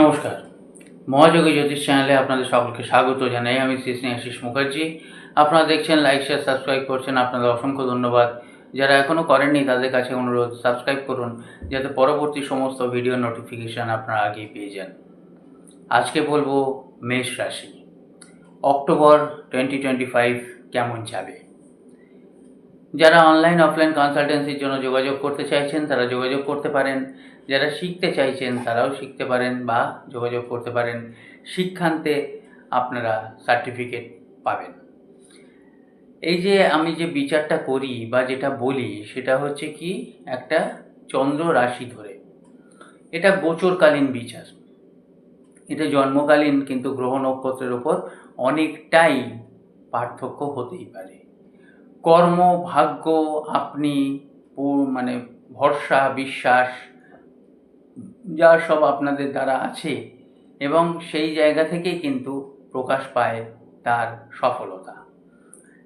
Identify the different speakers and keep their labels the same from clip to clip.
Speaker 1: নমস্কার। মহাযোগী জ্যোতিষ চ্যানেলে আপনাদের সকলকে স্বাগত জানাই। আমি শ্রী স্নেহাশিস মুখার্জি। আপনারা দেখছেন লাইক শেয়ার সাবস্ক্রাইব করছেন। আপনাদের অসংখ্য ধন্যবাদ। যারা এখনও করেননি, তাদের কাছে অনুরোধ সাবস্ক্রাইব করুন, যাতে পরবর্তী সমস্ত ভিডিও নোটিফিকেশান আপনারা আগেই পেয়ে যান। আজকে বলব মেষ রাশি। অক্টোবর টোয়েন্টি টোয়েন্টি ফাইভ কেমন যাবে? যারা অনলাইন অফলাইন কনসালটেন্সির জন্য যোগাযোগ করতে চাইছেন, তারা যোগাযোগ করতে পারেন। যারা শিখতে চাইছেন, তারাও শিখতে পারেন বা যোগাযোগ করতে পারেন। শিক্ষান্তে আপনারা সার্টিফিকেট পাবেন। এই যে আমি যে বিচারটা করি বা যেটা বলি, সেটা হচ্ছে কি, একটা চন্দ্র রাশি ধরে। এটা গোচরকালীন বিচার। এটা জন্মকালীন কিন্তু গ্রহ নক্ষত্রের ওপর অনেকটাই পার্থক্য হতেই পারে। কর্ম, ভাগ্য, আপনি মানে ভরসা, বিশ্বাস যা সব আপনাদের দ্বারা আছে এবং সেই জায়গা থেকেই কিন্তু প্রকাশ পায় তার সফলতা।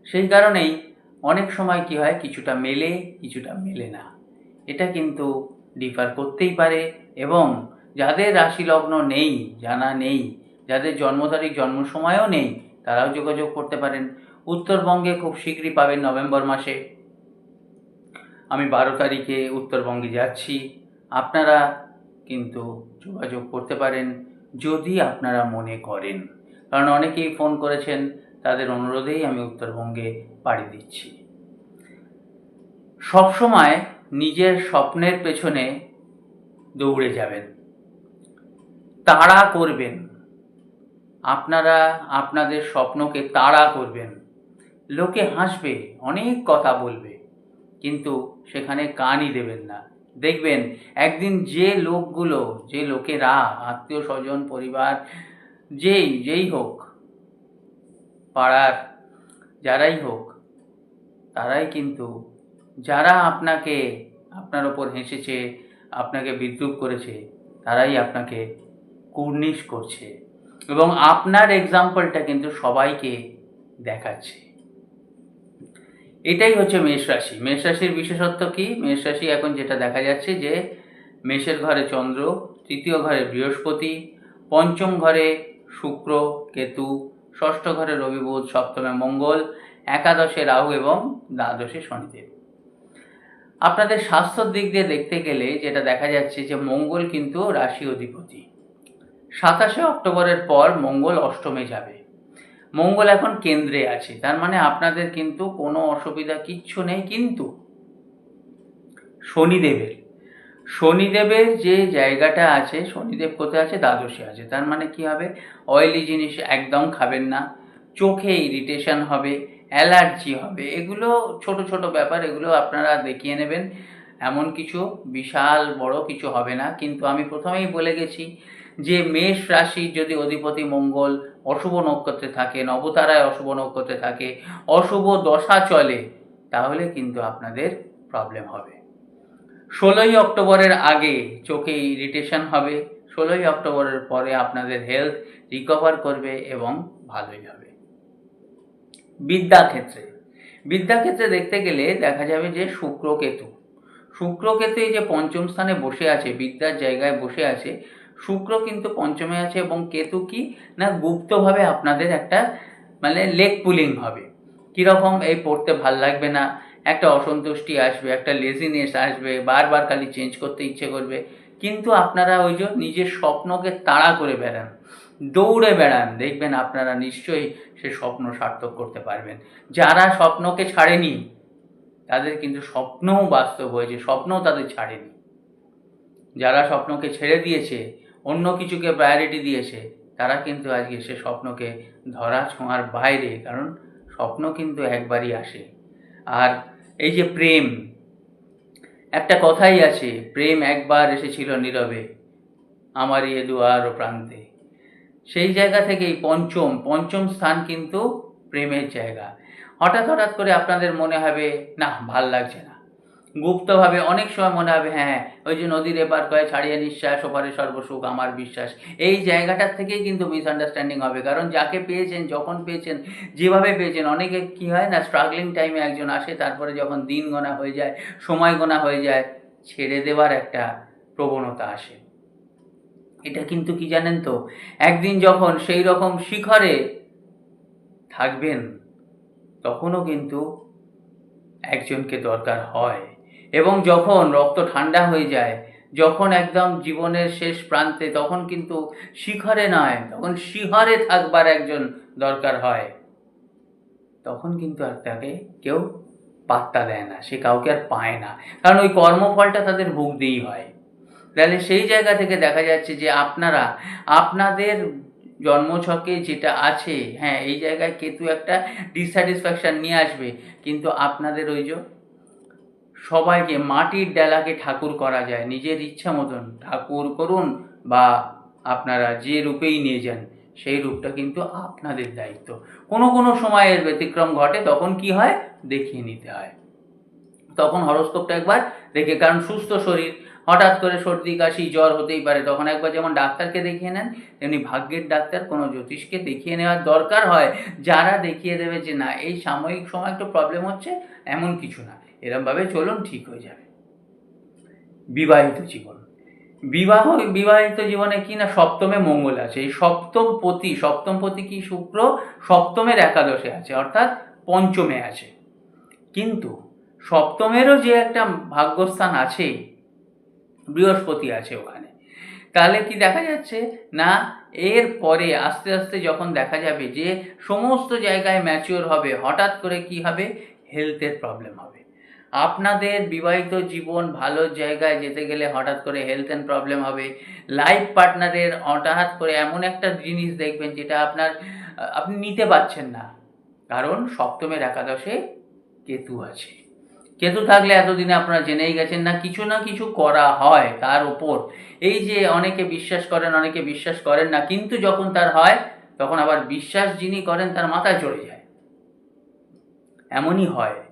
Speaker 1: সেই কারণেই অনেক সময় কি হয়, কিছুটা মেলে কিছুটা মেলে না। এটা কিন্তু ডিফার করতেই পারে এবং যাদের রাশি লগ্ন নেই, জানা নেই, যাদের জন্ম তারিখ, জন্ম সময়ও নেই, তারাও যোগাযোগ করতে পারেন। উত্তরবঙ্গে খুব শীঘ্রই পাবেন নভেম্বর মাসে। আমি বারো তারিখে উত্তরবঙ্গে যাচ্ছি। আপনারা কিন্তু যোগাযোগ করতে পারেন যদি আপনারা মনে করেন। কারণ অনেকেই ফোন করেছেন, তাদের অনুরোধেই আমি উত্তরবঙ্গে পাড়ি দিচ্ছি। সবসময় নিজের স্বপ্নের পেছনে দৌড়ে যাবেন। তাড়া করবেন। আপনারা আপনাদের স্বপ্নকে তাড়া করবেন। লোকে হাসবে, অনেক কথা বলবে, কিন্তু সেখানে কানই দেবেন না। দেখবেন, একদিন যে লোকগুলো, যে লোকেরা, আত্মীয় স্বজন, পরিবার, যেই যেই হোক, পাড়ার, যারাই হোক, তারাই কিন্তু, যারা আপনাকে, আপনার ওপর হেসেছে, আপনাকে বিদ্রুপ করেছে, তারাই আপনাকে কুর্নিশ করছে। এবং আপনার এক্সাম্পলটা কিন্তু সবাইকে দেখাচ্ছে। এটাই হচ্ছে মেষ রাশি। মেষ রাশির বিশেষত্ব কি? মেষ রাশি এখন যেটা দেখা যাচ্ছে যে, মেষের ঘরে চন্দ্র, তৃতীয় ঘরে বৃহস্পতি, পঞ্চম ঘরে শুক্র, কেতু, ষষ্ঠ ঘরে রবি বুধ, সপ্তমে মঙ্গল, একাদশে রাহু এবং দ্বাদশে শনিদেব। আপনাদের স্বাস্থ্যর দিক দিয়ে দেখতে গেলে যেটা দেখা যাচ্ছে যে, মঙ্গল কিন্তু রাশি অধিপতি। সাতাশে অক্টোবরের পর মঙ্গল অষ্টমে যাবে। মঙ্গল এখন কেন্দ্রে আছে। তার মানে আপনাদের কিন্তু কোনো অসুবিধা কিচ্ছু নেই, কিন্তু শনিদেবের শনিদেবের যে জায়গাটা আছে, শনিদেব কোথায় আছে? দ্বাদশে আছে। তার মানে কি হবে? অয়েলি জিনিস একদম খাবেন না। চোখে ইরিটেশন হবে অ্যালার্জি হবে, এগুলো ছোট ছোট ব্যাপার, এগুলো আপনারা দেখিয়ে নেবেন। এমন কিছু বিশাল বড় কিছু হবে না। কিন্তু আমি প্রথমেই বলে গেছি যে মেষ রাশি যদি অধিপতি মঙ্গল অশুভ নক্ষত্রে থাকে, নবতারায় অশুভ নক্ষত্রে থাকে, অশুভ দশা চলে, তাহলে কিন্তু আপনাদের প্রবলেম হবে। ষোলোই অক্টোবরের আগে চোখে ইরিটেশন হবে, ষোলোই অক্টোবরের পরে আপনাদের হেলথ রিকভার করবে এবং ভালোই হবে। বিদ্যাক্ষেত্রে বিদ্যাক্ষেত্রে দেখতে গেলে দেখা যাবে যে শুক্র কেতু শুক্র কেতু এই যে পঞ্চম স্থানে বসে আছে, বিদ্যার জায়গায় বসে আছে শুক্র কিন্তু পঞ্চমে আছে এবং কেতু কি? না, গুপ্তভাবে আপনাদের একটা মানে লেগ পুলিং হবে। কীরকম এই পড়তে ভালো লাগবে না? একটা অসন্তুষ্টি আসবে, একটা লেজিনেস আসবে, বারবার খালি চেঞ্জ করতে ইচ্ছে করবে। কিন্তু আপনারা ওই যে নিজের স্বপ্নকে তাড়া করে বেড়ান, দৌড়ে বেড়ান, দেখবেন আপনারা নিশ্চয়ই সে স্বপ্ন সার্থক করতে পারবেন। যারা স্বপ্নকে ছাড়েনি, তাদের কিন্তু স্বপ্নও বাস্তব হয়েছে, স্বপ্নও তাদের ছাড়েনি। যারা স্বপ্নকে ছেড়ে দিয়েছে অন্য কিছুকে প্রায়োরিটি দিয়েছে, তারা কিন্তু আজকে সে স্বপ্নকে ধরা ছোঁয়ার বাইরে, কারণ স্বপ্ন কিন্তু একবারই আসে। আর এই যে প্রেম, একটা কথাই আছে, প্রেম একবার এসেছিল নীরবে আমারই এ দুয়ার ও প্রান্তে। সেই জায়গা থেকেই পঞ্চম পঞ্চম স্থান কিন্তু প্রেমের জায়গা। হঠাৎ হঠাৎ করে আপনাদের মনে হবে, না, ভালো লাগছে না। গুপ্তভাবে অনেক সময় মনে হবে হ্যাঁ ওই যে নদীর এপার কয়ে ছাড়িয়ে নিঃশ্বাস, ওপারে সর্বসুখ, আমার বিশ্বাস। এই জায়গাটার থেকেই কিন্তু মিসআন্ডারস্ট্যান্ডিং হবে। কারণ যাকে পেয়েছেন, যখন পেয়েছেন, যেভাবে পেয়েছেন, অনেকে কি হয় না স্ট্রাগলিং টাইমে একজন আসে, তারপরে যখন দিন গোনা হয়ে যায়, সময় গোনা হয়ে যায়, ছেড়ে দেওয়ার একটা প্রবণতা আসে। এটা কিন্তু কি জানেন তো? একদিন যখন সেই রকম শিখরে থাকবেন, তখনও কিন্তু একজনকে দরকার হয়। এবং যখন রক্ত ঠান্ডা হয়ে যায়, যখন একদম জীবনের শেষ প্রান্তে, তখন কিন্তু শিখরে নয়, তখন শিহরে থাকবার একজন দরকার হয়। তখন কিন্তু আর তাকে কেউ পাত্তা দেয় না, সে কাউকে আর পায় না। কারণ ওই কর্মফলটা তাদের ভুগতেই হয়। তাহলে সেই জায়গা থেকে দেখা যাচ্ছে যে আপনারা, আপনাদের জন্মছকে যেটা আছে হ্যাঁ এই জায়গায় কেতু একটা ডিসস্যাটিসফ্যাকশান নিয়ে আসবে, কিন্তু আপনাদের ওই যে সবাইকে মাটির ডেলাকে ঠাকুর করা যায়। নিজের ইচ্ছা মতন ঠাকুর করুন বা আপনারা যে রূপেই নিয়ে যান, সেই রূপটা কিন্তু আপনাদের দায়িত্ব। কোনো কোনো সময়ের ব্যতিক্রম ঘটে, তখন কি হয়? দেখিয়ে নিতে হয়। তখন হরস্কোপটা একবার দেখে, কারণ সুস্থ শরীর, হঠাৎ করে সর্দি, কাশি, জ্বর হতেই পারে। তখন একবার যেমন ডাক্তারকে দেখিয়ে নেন, তেমনি ভাগ্যের ডাক্তার কোনো জ্যোতিষকে দেখিয়ে নেওয়ার দরকার হয়। যারা দেখিয়ে দেবে যে, না, এই সাময়িক সময় একটু প্রবলেম হচ্ছে, এমন কিছু না। এরমভাবে চলুন ঠিক হয়ে যাবে। বিবাহিত জীবন। বিবাহ, বিবাহিত জীবনে কি না সপ্তমে মঙ্গল আছে। এই সপ্তম পতি সপ্তম পতি কি শুক্র? সপ্তমের একাদশে আছে, অর্থাৎ পঞ্চমে আছে। কিন্তু সপ্তমেরও যে একটা ভাগ্যস্থান আছে, বৃহস্পতি আছে ওখানে। তাহলে কি দেখা যাচ্ছে? না, এর পরে আস্তে আস্তে যখন দেখা যাবে যে সমস্ত জায়গায় ম্যাচিওর হবে, হঠাৎ করে কি হবে? হেলথের প্রবলেম হবে। আপনাদের বিবাহিত জীবন ভালো জায়গায় যেতে গেলে হঠাৎ করে হেলথ অ্যান্ড প্রবলেম হবে। লাইফ পার্টনারের হঠাৎ করে এমন একটা জিনিস দেখবেন যেটা আপনার, আপনি নিতে পারছেন না। কারণ সপ্তমের একাদশে কেতু আছে। কেতু থাকলে এতদিনে আপনারা জেনেই গেছেন না, কিছু না কিছু করা হয় তার ওপর এই যে অনেকে বিশ্বাস করেন, অনেকে বিশ্বাস করেন না, কিন্তু যখন তার হয়, তখন আবার বিশ্বাস যিনি করেন তার মাথায় চড়ে যায়। এমনই হয়।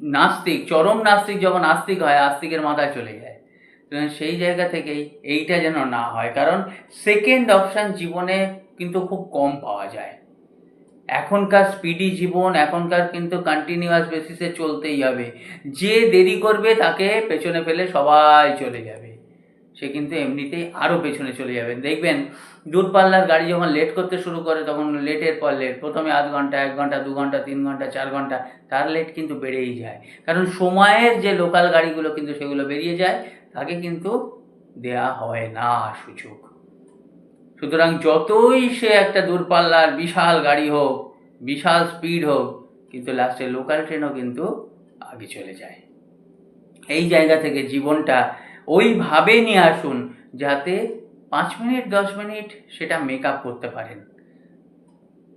Speaker 1: নাস্তিক, চরম নাস্তিক যখন আস্তিক হয়, আস্তিকের মাথায় চলে যায়। সেই জায়গা থেকেই এইটা যেন না হয়। কারণ সেকেন্ড অপশান জীবনে কিন্তু খুব কম পাওয়া যায়। এখনকার স্পিডি জীবন, এখনকার কিন্তু কন্টিনিউয়াস বেসিসে চলতেই হবে। যে দেরি করবে তাকে পেছনে ফেলে সবাই চলে যাবে। সে কিন্তু এমনিতেই আরও পেছনে চলে যাবে। দেখবেন দূরপাল্লার গাড়ি যখন লেট করতে শুরু করে, তখন লেটের পর লেট প্রথমে আধ ঘণ্টা, এক ঘণ্টা, দু ঘণ্টা, তিন ঘণ্টা, চার ঘণ্টা, তার লেট কিন্তু বেড়েই যায়। কারণ সময়ের যে লোকাল গাড়িগুলো কিন্তু সেগুলো বেরিয়ে যায়, তাকে কিন্তু দেয়া হয় না সুযোগ। সুতরাং যতই সে একটা দূরপাল্লার বিশাল গাড়ি হোক, বিশাল স্পিড হোক, কিন্তু লাস্টে লোকাল ট্রেনও কিন্তু আগে চলে যায়। এই জায়গা থেকে জীবনটা ওইভাবে নিয়ে আসুন যাতে পাঁচ মিনিট, দশ মিনিট সেটা মেক আপ করতে পারেন।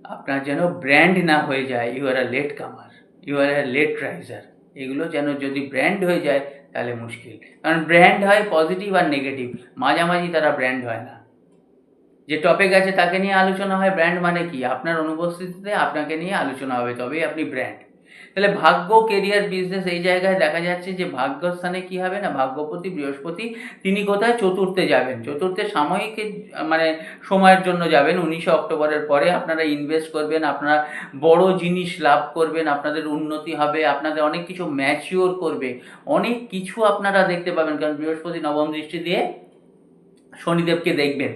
Speaker 1: আপনার যেন ব্র্যান্ড না হয়ে যায় you are a late comer you are a late riser এগুলো যেন যদি ব্র্যান্ড হয়ে যায়, তাহলে মুশকিল। কারণ ব্র্যান্ড হয় পজিটিভ আর নেগেটিভ মাঝামাঝি তারা ব্র্যান্ড হয় না। যে টপিক আছে তাকে নিয়ে আলোচনা হয় ব্র্যান্ড মানে কি? আপনার অনুপস্থিতিতে আপনাকে নিয়ে আলোচনা হবে, তবেই আপনি ব্র্যান্ড তাহলে ভাগ্য কেরিয়ার বিজনেস এই জায়গায় দেখা যাচ্ছে যে ভাগ্যস্থানে কি হবে না? ভাগ্যপতি, বৃহস্পতি, তিনি কোথায়? চতুর্থে যাবেন। চতুর্থে সাময়িক মানে সময়ের জন্য যাবেন। উনিশে অক্টোবরের পরে আপনারা ইনভেস্ট করবেন, আপনারা বড় জিনিস লাভ করবেন, আপনাদের উন্নতি হবে, আপনাদের অনেক কিছু ম্যাচিওর করবে। অনেক কিছু আপনারা দেখতে পাবেন, কারণ বৃহস্পতি নবম দৃষ্টি দিয়ে শনিদেবকে দেখবেন।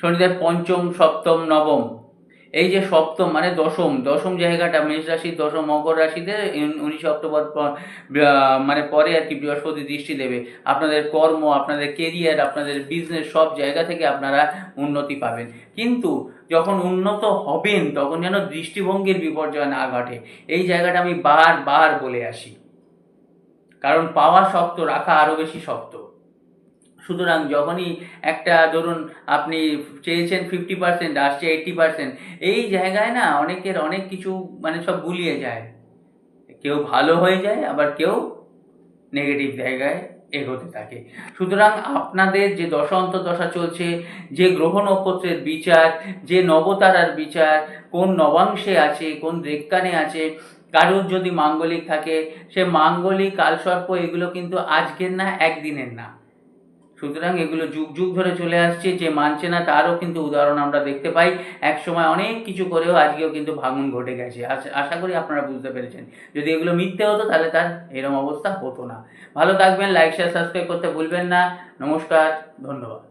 Speaker 1: শনিদেব পঞ্চম, সপ্তম, নবম। এই যে সপ্তম মানে দশম দশম জায়গাটা, মেষ রাশি, দশম মকর রাশিতে উনিশে অক্টোবর মানে পরে আর কি বৃহস্পতি দৃষ্টি দেবে। আপনাদের কর্ম, আপনাদের কেরিয়ার আপনাদের বিজনেস সব জায়গা থেকে আপনারা উন্নতি পাবেন। কিন্তু যখন উন্নত হবেন, তখন যেন দৃষ্টিভঙ্গির বিপর্যয় না ঘটে। এই জায়গাটা আমি বারবার বলে আসি। কারণ পাওয়া শক্ত, রাখা আরও বেশি শক্ত। সুতরাং যখনই একটা ধরুন আপনি চেয়েছেন ফিফটি পার্সেন্ট আসছে এইট্টি পার্সেন্ট এই জায়গায় না অনেকের অনেক কিছু মানে সব গুলিয়ে যায়। কেউ ভালো হয়ে যায়, আবার কেউ নেগেটিভ জায়গায় এগোতে থাকে। সুতরাং আপনাদের যে দশান্ত দশা চলছে, যে গ্রহ নক্ষত্রের বিচার, যে নবতারার বিচার, কোন নবাংশে আছে, কোন রেক্কানে আছে, কারোর যদি মাঙ্গলিক থাকে, সে মাঙ্গলিক, কালসর্প এগুলো কিন্তু আজকের না, একদিনের না। সুতরাং এগুলো যুগ যুগ ধরে চলে আসছে, যে মানছে না তারও কিন্তু উদাহরণ আমরা দেখতে পাই। এক সময় অনেক কিছু করেও আজকেও কিন্তু ভাঙন ঘটে গেছে। আশা- করি আপনারা বুঝতে পেরেছেন। যদি এগুলো মিথ্যে হতো তাহলে তার এরম অবস্থা হতো না। ভালো থাকবেন লাইক শেয়ার সাবস্ক্রাইব করতে ভুলবেন না। নমস্কার, ধন্যবাদ।